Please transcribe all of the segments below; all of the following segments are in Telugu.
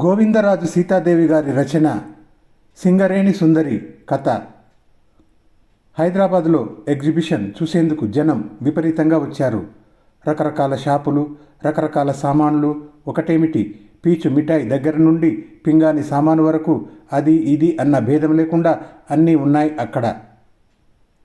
గోవిందరాజు సీతాదేవి గారి రచన సింగరేణి సుందరి కథ. హైదరాబాద్లో ఎగ్జిబిషన్ చూసేందుకు జనం విపరీతంగా వచ్చారు. రకరకాల షాపులు రకరకాల సామాన్లు ఒకటేమిటి? పీచు మిఠాయి దగ్గర నుండి పింగాని సామాను వరకు అది ఇది అన్న భేదం లేకుండా అన్నీ ఉన్నాయి అక్కడ.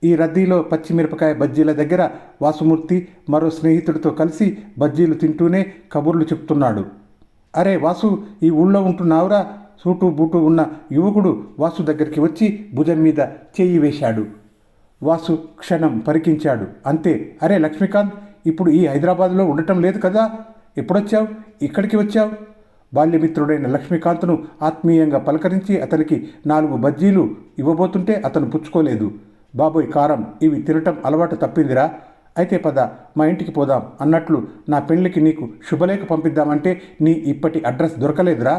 ఈ రద్దీలో పచ్చిమిరపకాయ బజ్జీల దగ్గర వాసుమూర్తి మరో స్నేహితుడితో కలిసి బజ్జీలు తింటూనే కబుర్లు చెప్తున్నాడు. అరే వాసు ఈ ఊళ్ళో ఉంటున్నావురా? సూటు బూటు ఉన్న యువకుడు వాసు దగ్గరికి వచ్చి భుజం మీద చేయి వేశాడు. వాసు క్షణం పరికించాడు. అంతే. అరే లక్ష్మీకాంత్ ఇప్పుడు ఈ హైదరాబాద్లో ఉండటం లేదు కదా? ఎప్పుడొచ్చావు? ఇక్కడికి వచ్చావు? బాల్యమిత్రుడైన లక్ష్మీకాంత్ను ఆత్మీయంగా పలకరించి అతనికి నాలుగు బజ్జీలు ఇవ్వబోతుంటే అతను పుచ్చుకోలేదు. బాబోయ్ కారం ఇవి తినటం అలవాటు తప్పిందిరా. అయితే పద మా ఇంటికి పోదాం అన్నట్లు నా పెళ్ళికి నీకు శుభలేఖ పంపిద్దామంటే నీ ఇప్పటి అడ్రస్ దొరకలేదురా.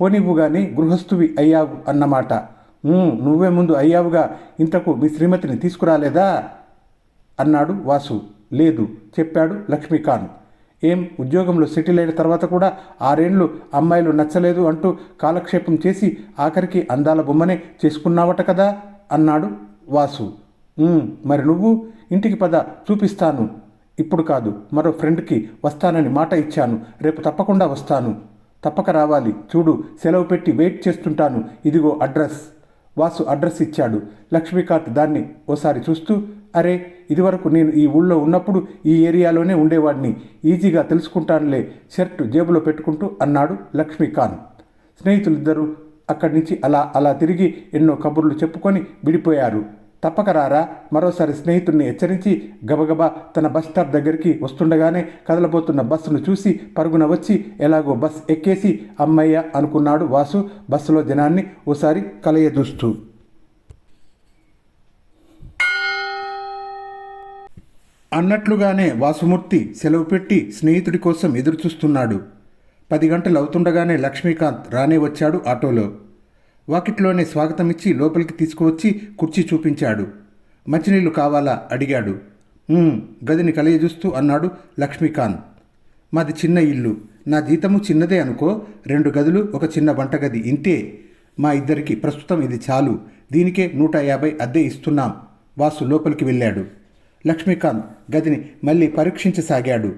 పోనివ్వు కానీ గృహస్థువి అయ్యావు అన్నమాట. నువ్వే ముందు అయ్యావుగా ఇంతకు మీ శ్రీమతిని తీసుకురాలేదా? అన్నాడు వాసు. లేదు చెప్పాడు లక్ష్మీకాంత్. ఏం ఉద్యోగంలో సెటిల్ అయిన తర్వాత కూడా ఆరేండ్లు అమ్మాయిలు నచ్చలేదు అంటూ కాలక్షేపం చేసి ఆఖరికి అందాల బొమ్మనే చేసుకున్నావట కదా? అన్నాడు వాసు. మరి నువ్వు? ఇంటికి పద చూపిస్తాను. ఇప్పుడు కాదు మరో ఫ్రెండ్కి వస్తానని మాట ఇచ్చాను. రేపు తప్పకుండా వస్తాను. తప్పక రావాలి. చూడు సెలవు పెట్టి వెయిట్ చేస్తుంటాను. ఇదిగో అడ్రస్. వాసు అడ్రస్ ఇచ్చాడు. లక్ష్మీకాంత్ దాన్ని ఓసారి చూస్తూ అరే ఇదివరకు నేను ఈ ఊళ్ళో ఉన్నప్పుడు ఈ ఏరియాలోనే ఉండేవాడిని. ఈజీగా తెలుసుకుంటానులే షర్ట్ జేబులో పెట్టుకుంటూ అన్నాడు లక్ష్మీకాంత్. స్నేహితులిద్దరూ అక్కడి నుంచి అలా అలా తిరిగి ఎన్నో కబుర్లు చెప్పుకొని విడిపోయారు. తప్పక రారా. మరోసారి స్నేహితుడిని హెచ్చరించి గబగబా తన బస్ స్టాప్ దగ్గరికి వస్తుండగానే కదలబోతున్న బస్సును చూసి పరుగున వచ్చి ఎలాగో బస్ ఎక్కేసి అమ్మయ్య అనుకున్నాడు వాసు బస్సులో జనాన్ని ఓసారి కలయదూస్తూ. అన్నట్లుగానే వాసుమూర్తి సెలవు పెట్టి స్నేహితుడి కోసం ఎదురుచూస్తున్నాడు. పది గంటలు అవుతుండగానే లక్ష్మీకాంత్ రానే వచ్చాడు ఆటోలో. వాకిట్లోనే స్వాగతమిచ్చి లోపలికి తీసుకువచ్చి కుర్చీ చూపించాడు. మంచినీళ్ళు కావాలా? అడిగాడు. గదిని కలయజూస్తూ అన్నాడు లక్ష్మీకాంత్. మాది చిన్న ఇల్లు. నా జీతము చిన్నదే అనుకో. రెండు గదులు ఒక చిన్న వంటగది. ఇంతే. మా ఇద్దరికి ప్రస్తుతం ఇది చాలు. దీనికే నూట యాభై అద్దె ఇస్తున్నాం. వాసు లోపలికి వెళ్ళాడు. లక్ష్మీకాంత్ గదిని మళ్ళీ పరీక్షించసాగాడు.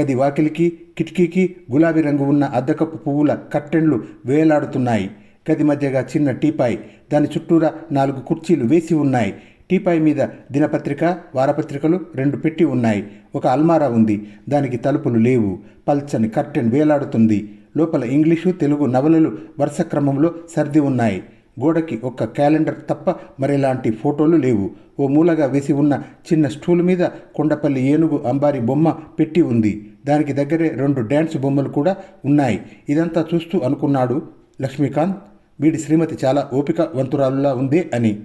గది వాకిలికి కిటికీకి గులాబీ రంగు ఉన్న అద్దకపు పువ్వుల కర్టెన్లు వేలాడుతున్నాయి. గది మధ్యగా చిన్న టీపాయ్. దాని చుట్టూరా నాలుగు కుర్చీలు వేసి ఉన్నాయి. టీపాయ్ మీద దినపత్రిక వారపత్రికలు రెండు పెట్టి ఉన్నాయి. ఒక అల్మారా ఉంది. దానికి తలుపులు లేవు. పల్చని కర్టెన్ వేలాడుతుంది. లోపల ఇంగ్లీషు తెలుగు నవలలు వరుస క్రమంలో సర్ది ఉన్నాయి. గోడకి ఒక్క క్యాలెండర్ తప్ప మరెలాంటి ఫోటోలు లేవు. ఓ మూలగా వేసి ఉన్న చిన్న స్టూల్ మీద కొండపల్లి ఏనుగు అంబారి బొమ్మ పెట్టి ఉంది. దానికి దగ్గరే రెండు డ్యాన్స్ బొమ్మలు కూడా ఉన్నాయి. ఇదంతా చూస్తూ అనుకున్నాడు లక్ష్మీకాంత్. వీడి శ్రీమతి చాలా ఓపిక వంతురాలులా ఉంది అని.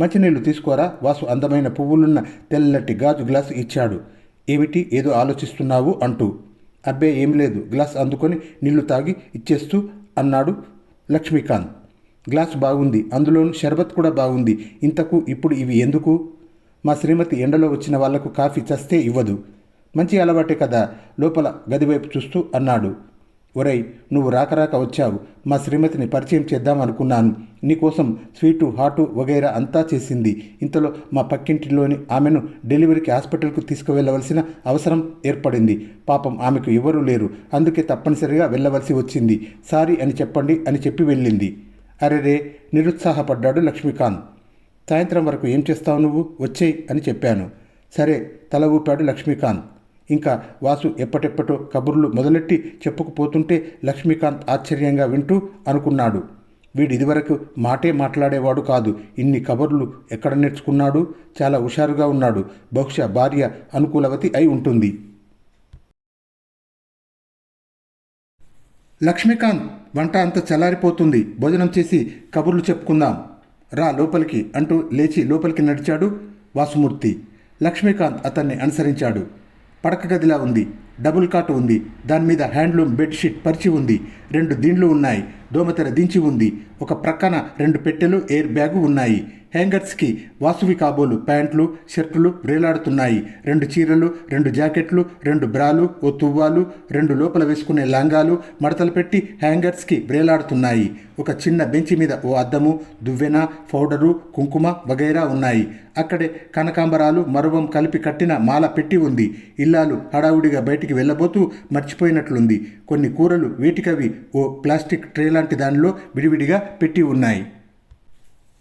మంచినీళ్ళు తీసుకోరా? వాసు అందమైన పువ్వులున్న తెల్లటి గాజు గ్లాసు ఇచ్చాడు. ఏమిటి? ఏదో ఆలోచిస్తున్నావు అంటూ. అబ్బే ఏం లేదు. గ్లాస్ అందుకొని నీళ్ళు తాగి ఇచ్చేస్తూ అన్నాడు లక్ష్మీకాంత్. గ్లాస్ బాగుంది. అందులోను షర్బత్ కూడా బాగుంది. ఇంతకు ఇప్పుడు ఇవి ఎందుకు? మా శ్రీమతి ఎండలో వచ్చిన వాళ్ళకు కాఫీ చస్తే ఇవ్వదు. మంచి అలవాటే కదా. లోపల గదివైపు చూస్తూ అన్నాడు. ఒరేయ్ నువ్వు రాకరాక వచ్చావు. మా శ్రీమతిని పరిచయం చేద్దాం అనుకున్నాను. నీకోసం స్వీటు హాటు వగైరా అంతా చేసింది. ఇంతలో మా పక్కింటిలోని ఆమెను డెలివరీకి హాస్పిటల్కు తీసుకువెళ్ళవలసిన అవసరం ఏర్పడింది. పాపం ఆమెకు ఎవరూ లేరు. అందుకే తప్పనిసరిగా వెళ్ళవలసి వచ్చింది. సారీ అని చెప్పండి అని చెప్పి వెళ్ళింది. అరెరే నిరుత్సాహపడ్డాడు లక్ష్మీకాంత్. సాయంత్రం వరకు ఏం చేస్తావు నువ్వు? వచ్చేయ్ అని చెప్పాను. సరే తల ఊపాడు లక్ష్మీకాంత్. ఇంకా వాసు ఎప్పటెప్పటో కబుర్లు మొదలెట్టి చెప్పుకుపోతుంటే లక్ష్మీకాంత్ ఆశ్చర్యంగా వింటూ అనుకున్నాడు. వీడు ఇదివరకు మాటే మాట్లాడేవాడు కాదు. ఇన్ని కబుర్లు ఎక్కడ నేర్చుకున్నాడు? చాలా హుషారుగా ఉన్నాడు. బహుశా భార్య అనుకూలవతి అయి ఉంటుంది. లక్ష్మీకాంత్ వంట అంత చల్లారిపోతుంది. భోజనం చేసి కబుర్లు చెప్పుకుందాం. రా లోపలికి అంటూ లేచి లోపలికి నడిచాడు వాసుమూర్తి. లక్ష్మీకాంత్ అతన్ని అనుసరించాడు. పడక గదిలా ఉంది. డబుల్ కాట్ ఉంది. దాని మీద హ్యాండ్లూమ్ బెడ్షీట్ పరిచి ఉంది. రెండు దిండ్లు ఉన్నాయి. దోమతెర దించి ఉంది. ఒక ప్రక్కన రెండు పెట్టెలు ఎయిర్ బ్యాగు ఉన్నాయి. హ్యాంగర్స్కి వాసువి కాబోలు ప్యాంట్లు షర్టులు వేలాడుతున్నాయి రెండు చీరలు రెండు జాకెట్లు రెండు బ్రాలు ఓ తువ్వాలు రెండు లోపల వేసుకునే లాంగాలు మడతలు పెట్టి హ్యాంగర్స్కి వేలాడుతున్నాయి ఒక చిన్న బెంచి మీద ఓ అద్దము దువ్వెన పౌడరు కుంకుమ వగైరా ఉన్నాయి. అక్కడే కనకాంబరాలు మరువం కలిపి కట్టిన మాల పెట్టి ఉంది. ఇల్లాలు హడావుడిగా బయటికి వెళ్ళబోతూ మర్చిపోయినట్లుంది. కొన్ని కూరలు వేటికవి ఓ ప్లాస్టిక్ ట్రే లాంటి దానిలో విడివిడిగా పెట్టి ఉన్నాయి.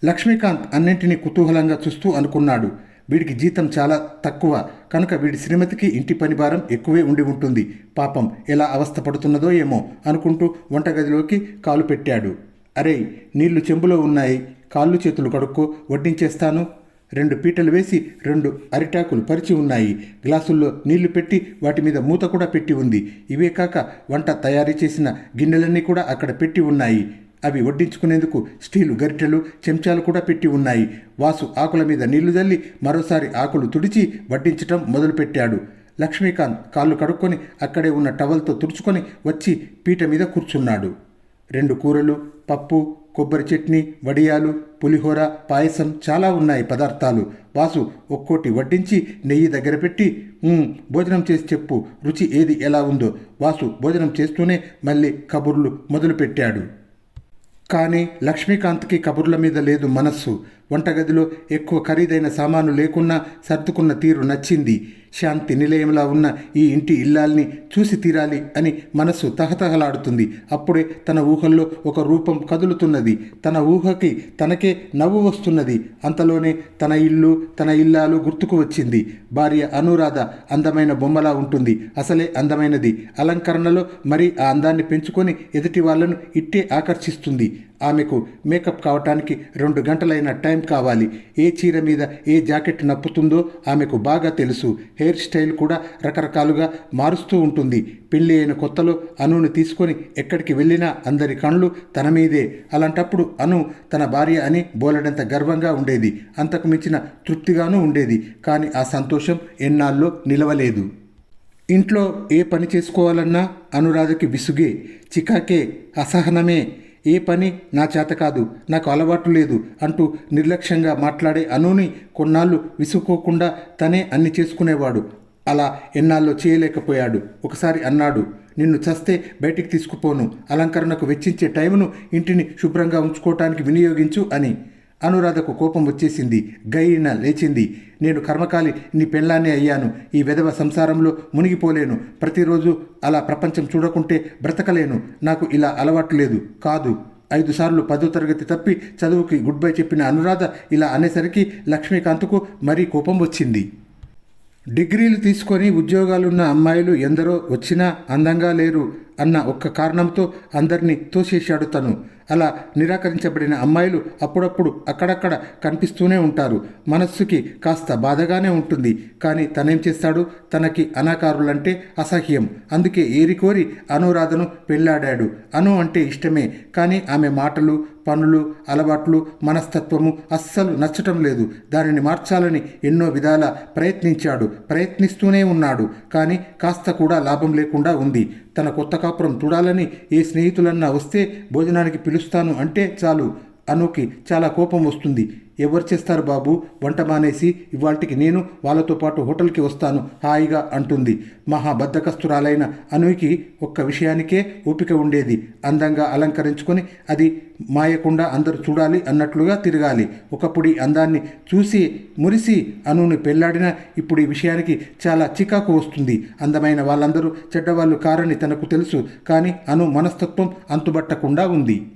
లక్ష్మీకాంత్ అన్నింటినీ కుతూహలంగా చూస్తూ అనుకున్నాడు. వీడికి జీతం చాలా తక్కువ. కనుక వీడి శ్రీమతికి ఇంటి పని భారం ఎక్కువే ఉండి ఉంటుంది. పాపం ఎలా అవస్థ పడుతున్నదో ఏమో అనుకుంటూ వంటగదిలోకి కాలు పెట్టాడు. అరే నీళ్ళు చెంబులో ఉన్నాయి. కాళ్ళు చేతులు కడుక్కో వడ్డించేస్తాను. రెండు పీటలు వేసి రెండు అరిటాకులు పరిచి ఉన్నాయి. గ్లాసుల్లో నీళ్ళు పెట్టి వాటి మీద మూత కూడా పెట్టి ఉంది. ఇవే కాక వంట తయారీ చేసిన గిన్నెలన్నీ కూడా అక్కడ పెట్టి ఉన్నాయి. అవి వడ్డించుకునేందుకు స్టీలు గరిటెలు చెంచాలు కూడా పెట్టి ఉన్నాయి. వాసు ఆకుల మీద నీళ్ళు జల్లి మరోసారి ఆకులు తుడిచి వడ్డించటం మొదలుపెట్టాడు. లక్ష్మీకాంత్ కాళ్ళు కడుక్కొని అక్కడే ఉన్న టవల్తో తుడుచుకొని వచ్చి పీట మీద కూర్చున్నాడు. రెండు కూరలు పప్పు కొబ్బరి చట్నీ వడియాలు పులిహోర పాయసం చాలా ఉన్నాయి పదార్థాలు. వాసు ఒక్కోటి వడ్డించి నెయ్యి దగ్గర పెట్టి భోజనం చేసి చెప్పు రుచి ఏది ఎలా ఉందో. వాసు భోజనం చేస్తూనే మళ్ళీ కబుర్లు మొదలుపెట్టాడు. కానీ లక్ష్మీకాంత్కి కబుర్ల మీద లేదు మనస్సు. వంటగదిలో ఎక్కువ ఖరీదైన సామాను లేకున్నా సర్దుకున్న తీరు నచ్చింది. శాంతి నిలయంలా ఉన్న ఈ ఇంటి ఇల్లాల్ని చూసి తీరాలి అని మనస్సు తహతహలాడుతుంది. అప్పుడే తన ఊహల్లో ఒక రూపం కదులుతున్నది. తన ఊహకి తనకే నవ్వు వస్తున్నది. అంతలోనే తన ఇల్లు తన ఇల్లాలు గుర్తుకు వచ్చింది. భార్య అనురాధ అందమైన బొమ్మలా ఉంటుంది. అసలే అందమైనది. అలంకరణలో మరి ఆ అందాన్ని పెంచుకొని ఎదుటి వాళ్ళను ఇట్టే ఆకర్షిస్తుంది. ఆమెకు మేకప్ కావటానికి రెండు గంటలైన టైం కావాలి. ఏ చీర మీద ఏ జాకెట్ నప్పుతుందో ఆమెకు బాగా తెలుసు. హెయిర్ హెయిర్ స్టైల్ కూడా రకరకాలుగా మారుస్తూ ఉంటుంది. పెళ్ళి అయిన కొత్తలో అనుని తీసుకొని ఎక్కడికి వెళ్ళినా అందరి కళ్ళు తన మీదే. అలాంటప్పుడు అను తన భార్య అని బోలెడంత గర్వంగా ఉండేది. అంతకు మించిన తృప్తిగానూ ఉండేది. కానీ ఆ సంతోషం ఎన్నాళ్ళలో నిలవలేదు. ఇంట్లో ఏ పని చేసుకోవాలన్నా అనురాధకి విసుగే చికాకే అసహనమే ఏ పని నా చేత కాదు నాకు అలవాటు లేదు అంటూ నిర్లక్ష్యంగా మాట్లాడే అనుని కొన్నాళ్ళు విసుక్కోకుండా తనే అన్ని చేసుకునేవాడు. అలా ఎన్నాళ్ళు చేయలేకపోయాడు. ఒకసారి అన్నాడు నిన్ను చస్తే బయటికి తీసుకుపోను. అలంకరణకు వెచ్చించే టైమును ఇంటిని శుభ్రంగా ఉంచుకోవటానికి వినియోగించు అని. అనురాధకు కోపం వచ్చేసింది గైన లేచింది. నేను కర్మకాలి నీ పెళ్ళానే అయ్యాను. ఈ వెధవ సంసారంలో మునిగిపోలేను. ప్రతిరోజు అలా ప్రపంచం చూడకుంటే బ్రతకలేను. నాకు ఇలా అలవాటు లేదు. కాదు. ఐదు సార్లు పదో తరగతి తప్పి చదువుకి గుడ్ బై చెప్పిన అనురాధ ఇలా అనేసరికి లక్ష్మీకాంత్కు మరీ కోపం వచ్చింది. డిగ్రీలు తీసుకొని ఉద్యోగాలున్న అమ్మాయిలు ఎందరో వచ్చినా అందంగా లేరు. అన్న ఒక్క కారణంతో అందరినీ తోసేశాడు తను. అలా నిరాకరించబడిన అమ్మాయిలు అప్పుడప్పుడు అక్కడక్కడ కనిపిస్తూనే ఉంటారు. మనస్సుకి కాస్త బాధగానే ఉంటుంది. కానీ తనేం చేస్తాడు? తనకి అనాకారులంటే అసహ్యం. అందుకే ఏరికోరి అనురాధను పెళ్ళాడాడు అను అంటే ఇష్టమే. కానీ ఆమె మాటలు పనులు అలవాట్లు మనస్తత్వము అస్సలు నచ్చటం లేదు. దానిని మార్చాలని ఎన్నో విధాల ప్రయత్నించాడు. ప్రయత్నిస్తూనే ఉన్నాడు. కానీ కాస్త కూడా లాభం లేకుండా ఉంది. తన కొత్త కాపురం చూడాలని ఏ స్నేహితులన్నా వస్తే భోజనానికి పిలుస్తాను అంటే చాలు. అనుకి చాలా కోపం వస్తుంది. ఎవరు చేస్తారు బాబు? వంట మానేసి ఇవాళకి నేను వాళ్ళతో పాటు హోటల్కి వస్తాను హాయిగా అంటుంది. మహా బద్దకస్తురాలైన అనుకి ఒక్క విషయానికే ఓపిక ఉండేది. అందంగా అలంకరించుకొని అది మాయకుండా అందరూ చూడాలి అన్నట్లుగా తిరగాలి. ఒకప్పుడు ఈ అందాన్ని చూసి మురిసి అనుని పెళ్ళాడిన ఇప్పుడు ఈ విషయానికి చాలా చికాకు వస్తుంది. అందమైన వాళ్ళందరూ చెడ్డవాళ్ళు కారని తనకు తెలుసు కానీ అను మనస్తత్వం అంతుబట్టకుండా ఉంది.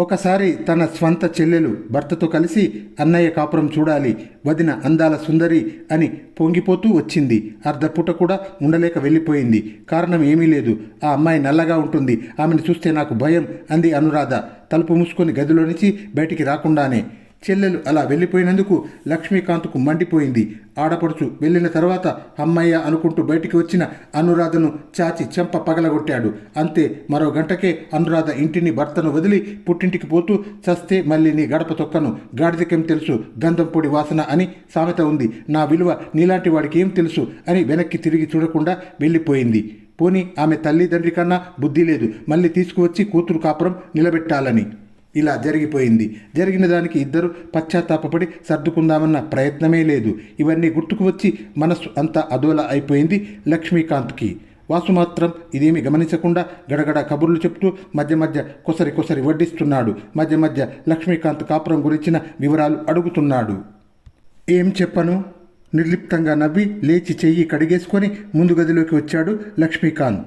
ఒకసారి తన స్వంత చెల్లెలు భర్తతో కలిసి అన్నయ్య కాపురం చూడాలి వదిన అందాల సుందరి అని పొంగిపోతూ వచ్చింది. అర్ధపూట కూడా ఉండలేక వెళ్ళిపోయింది. కారణం ఏమీ లేదు. ఆ అమ్మాయి నల్లగా ఉంటుంది. ఆమెను చూస్తే నాకు భయం అంది అనురాధ. తలుపు మూసుకొని గదిలో నుంచి బయటికి రాకుండానే చెల్లెలు అలా వెళ్ళిపోయినందుకు లక్ష్మీకాంత్కు మండిపోయింది. ఆడపడుచు వెళ్ళిన తర్వాత అమ్మయ్య అనుకుంటూ బయటికి వచ్చిన అనురాధను చాచి చెంప పగలగొట్టాడు. అంతే మరో గంటకే అనురాధ ఇంటిని భర్తను వదిలి పుట్టింటికి పోతూ చస్తే మళ్ళీ నీ గడప తొక్కను. గాడిదకేం తెలుసు? గంధం పొడి వాసన అని సామెత ఉంది. నా విలువ నీలాంటి వాడికి ఏం తెలుసు? అని వెనక్కి తిరిగి చూడకుండా వెళ్ళిపోయింది. పోనీ ఆమె తల్లిదండ్రి కన్నా బుద్ధి లేదు. మళ్ళీ తీసుకువచ్చి కూతురు కాపురం నిలబెట్టాలని. ఇలా జరిగిపోయింది. జరిగిన దానికి ఇద్దరు పశ్చాత్తాపపడి సర్దుకుందామన్న ప్రయత్నమే లేదు. ఇవన్నీ గుర్తుకు వచ్చి మనస్సు అంతా అదోలా అయిపోయింది లక్ష్మీకాంత్కి. వాసు మాత్రం ఇదేమి గమనించకుండా గడగడ కబుర్లు చెప్తూ మధ్య మధ్య కొసరి కొసరి వడ్డిస్తున్నాడు. మధ్య మధ్య లక్ష్మీకాంత్ కాపురం గురించిన వివరాలు అడుగుతున్నాడు. ఏం చెప్పను? నిర్లిప్తంగా నవ్వి లేచి చెయ్యి కడిగేసుకొని ముందు గదిలోకి వచ్చాడు లక్ష్మీకాంత్.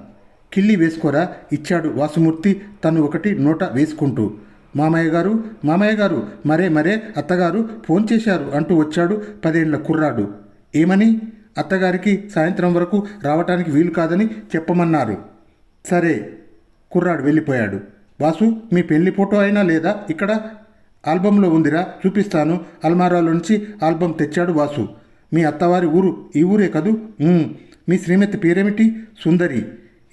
కిల్లి వేసుకోరా? ఇచ్చాడు వాసుమూర్తి తను ఒకటి నోట వేసుకుంటూ. మామయ్య గారు మామయ్య గారు మరే మరే అత్తగారు ఫోన్ చేశారు అంటూ వచ్చాడు పదేళ్ళ కుర్రాడు. ఏమని? అత్తగారికి సాయంత్రం వరకు రావటానికి వీలు కాదని చెప్పమన్నారు. సరే కుర్రాడు వెళ్ళిపోయాడు. వాసు మీ పెళ్ళి ఫోటో అయినా లేదా ఇక్కడ? ఆల్బంలో ఉందిరా చూపిస్తాను. అల్మారాలో నుంచి ఆల్బం తెచ్చాడు వాసు మీ అత్తవారి ఊరు ఈ ఊరే కదూ? మీ శ్రీమతి పేరేమిటి? సుందరి.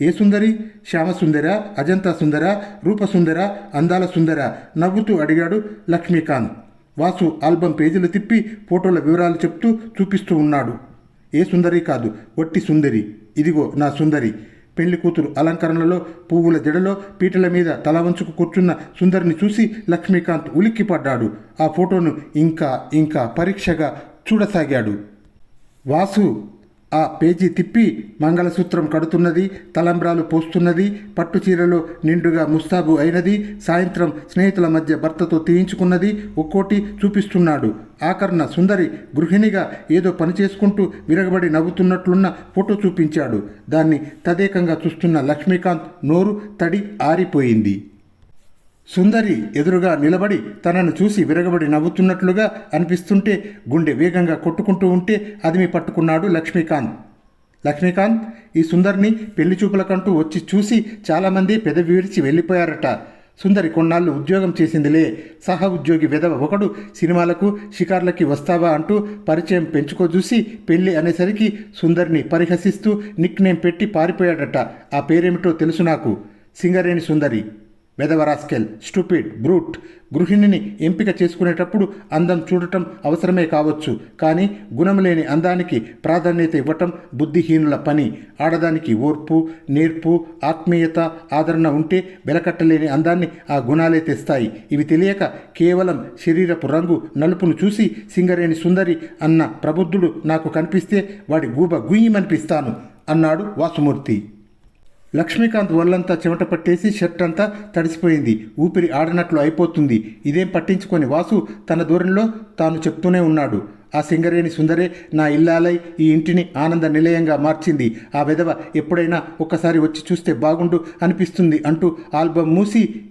ఏ సుందరి? శ్యామసుందర అజంతా సుందర రూపసుందర అందాల సుందర నవ్వుతూ అడిగాడు లక్ష్మీకాంత్. వాసు ఆల్బం పేజీలు తిప్పి ఫోటోల వివరాలు చెప్తూ చూపిస్తూ ఉన్నాడు. ఏ సుందరి కాదు వట్టి సుందరి. ఇదిగో నా సుందరి. పెళ్ళి కూతురు అలంకరణలో పువ్వుల జడలో పీటల మీద తల వంచుకు కూర్చున్న సుందరిని చూసి లక్ష్మీకాంత్ ఉలిక్కిపడ్డాడు. ఆ ఫోటోను ఇంకా ఇంకా పరీక్షగా చూడసాగాడు. వాసు ఆ పేజీ తిప్పి మంగళసూత్రం కడుతున్నది తలంబ్రాలు పోస్తున్నది పట్టు చీరలో నిండుగా ముస్తాబు అయినది సాయంత్రం స్నేహితుల మధ్య భర్తతో తీయించుకున్నది ఒక్కోటి చూపిస్తున్నాడు. ఆకర్ణ సుందరి గృహిణిగా ఏదో పని చేసుకుంటూ విరగబడి నవ్వుతున్నట్లున్న ఫోటో చూపించాడు. దాన్ని తదేకంగా చూస్తున్న లక్ష్మీకాంత్ నోరు తడి ఆరిపోయింది. సుందరి ఎదురుగా నిలబడి తనను చూసి విరగబడి నవ్వుతున్నట్లుగా అనిపిస్తుంటే గుండె వేగంగా కొట్టుకుంటూ ఉంటే అదిమి పట్టుకున్నాడు లక్ష్మీకాంత్. లక్ష్మీకాంత్ ఈ సుందరిని పెళ్ళి చూపులకంటూ వచ్చి చూసి చాలామంది పెదవి విరిచి వెళ్ళిపోయారట. సుందరి కొన్నాళ్ళు ఉద్యోగం చేసిందిలే. సహ ఉద్యోగి విధవ ఒకడు సినిమాలకు షికార్లకి వస్తావా అంటూ పరిచయం పెంచుకో చూసి పెళ్ళి అనేసరికి సుందరిని పరిహసిస్తూ నిక్ నేమ్ పెట్టి పారిపోయాడట. ఆ పేరేమిటో తెలుసు నాకు. సింగరేణి సుందరి. వెదవరాస్కెల్ స్టూపిడ్ బ్రూట్ గృహిణిని ఎంపిక చేసుకునేటప్పుడు అందం చూడటం అవసరమే కావచ్చు. కానీ గుణం లేని అందానికి ప్రాధాన్యత ఇవ్వటం బుద్ధిహీనుల పని. ఆడదానికి ఓర్పు నేర్పు ఆత్మీయత ఆదరణ ఉంటే వెలకట్టలేని అందాన్ని ఆ గుణాలే తెస్తాయి. ఇవి తెలియక కేవలం శరీరపు రంగు నలుపును చూసి సింగరేణి సుందరి అన్న ప్రబుద్ధుడు నాకు కనిపిస్తే వాడి గూబ గుయ్యమనిపిస్తాను అన్నాడు వాసుమూర్తి. లక్ష్మీకాంత్ ఒళ్ళంతా చెమట పట్టేసి షర్ట్ అంతా తడిసిపోయింది. ఊపిరి ఆడనట్లు అయిపోతుంది. ఇదేం పట్టించుకొని వాసు తన దూరంలో తాను చెప్తూనే ఉన్నాడు. ఆ సింగరేణి సుందరే నా ఇల్లాలై ఈ ఇంటిని ఆనంద నిలయంగా మార్చింది. ఆ విధవ ఎప్పుడైనా ఒక్కసారి వచ్చి చూస్తే బాగుండు అనిపిస్తుంది అంటూ ఆల్బమ్ మూసి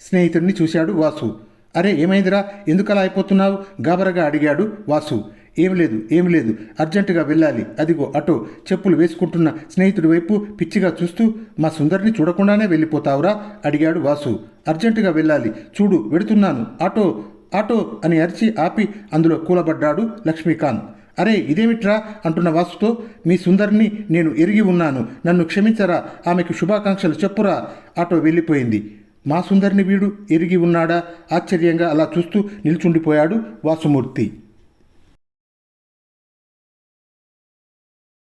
స్నేహితుడిని చూశాడు వాసు. అరే ఏమైందిరా? ఎందుకలా అయిపోతున్నావు? గాబరగా అడిగాడు వాసు. ఏం లేదు ఏం లేదు. అర్జెంటుగా వెళ్ళాలి. అదిగో అటో చెప్పులు వేసుకుంటున్న స్నేహితుడి వైపు పిచ్చిగా చూస్తూ మా సుందరిని చూడకుండానే వెళ్ళిపోతావురా? అడిగాడు వాసు. అర్జెంటుగా వెళ్ళాలి. చూడు వెడుతున్నాను. ఆటో ఆటో అని అరిచి ఆపి అందులో కూలబడ్డాడు లక్ష్మీకాంత్. అరే ఇదేమిట్రా? అంటున్న వాసుతో మీ సుందరిని నేను ఎరిగి ఉన్నాను. నన్ను క్షమించరా. ఆమెకు శుభాకాంక్షలు చెప్పురా. ఆటో వెళ్ళిపోయింది. మా సుందరిని వీడు ఎరిగి ఉన్నాడా? ఆశ్చర్యంగా అలా చూస్తూ నిల్చుండిపోయాడు వాసుమూర్తి.